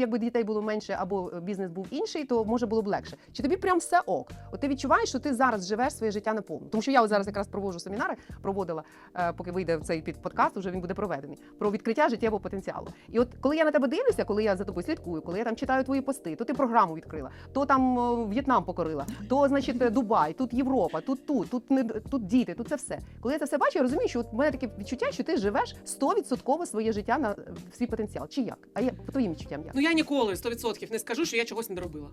якби дітей було менше або бізнес був інший, то може було б легше. Чи тобі прям все ок? От ти відчуваєш, що ти зараз живеш своє життя наповну? Тому що я от зараз якраз проводжу семінари, проводила, е, поки вийде цей під подкаст, вже він буде проведений про відкриття життєвого потенціалу. І от коли я на тебе дивлюся, коли я за тобою слідкую, коли я там читаю твої пости, то ти програму відкрила, то там е, В'єтнам покорила, то значить е, Дубай, тут Європа, тут тут, тут не тут діти, тут це все. Коли я це все бачу, я розумію, що от в мене таке відчуття, що ти живеш 100% своє життя на свій потенціал. Чи як? А я по твоїм відчуттям як? Я ніколи 100% не скажу, що я чогось не доробила.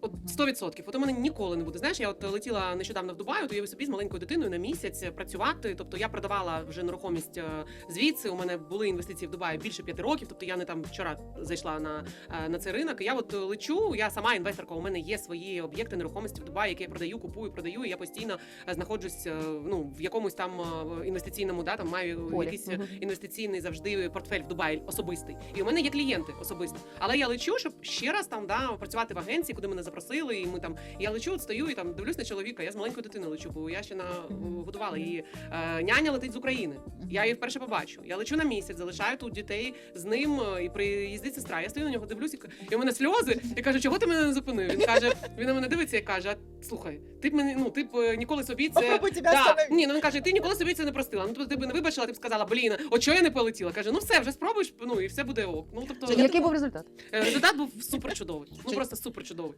От 100%. От у мене ніколи не буде. Знаєш, я от летіла нещодавно в Дубай, то я собі з маленькою дитиною на місяць працювати. Тобто я продавала вже нерухомість е, звідси. У мене були інвестиції в Дубаї більше п'яти років. Тобто я не там вчора зайшла на, е, на цей ринок. І я от лечу. Я сама інвесторка. У мене є свої об'єкти нерухомості в Дубаї, які я продаю, купую, продаю. І я постійно е, знаходжусь е, ну в якомусь там е, інвестиційному да, там маю Полі. якийсь Мгм. інвестиційний завжди портфель в Дубаї особистий. І у мене є клієнти особисто. Але я лечу, щоб ще раз там да працювати в агенції, куди мене запросили. І ми там я лечу, от стою і там дивлюсь на чоловіка. Я з маленькою дитиною лечу, бо я ще на Мгм. годувала її. Е, няня летить з України. Я її вперше побачу. Я лечу на місяць, залишаю тут дітей з ним е, і приїздить сестра. Я стою на нього, дивлюсь, і і у мене сльози. Я кажу, чого ти мене не зупинив? Він каже, він на мене дивиться і каже: слухай, ти б мене ну ти б е, ніколи собі це. Да. Ні, ну він каже, ти ніколи собі це не простила. Ну тобто ти б не вибачила, ти б сказала, блін, от чого я не полетіла? Каже, ну все, вже спробуєш, ну і все буде ок. Ну тобто Який був результат? Е, результат був супер чудовий. Ну просто супер чудовий.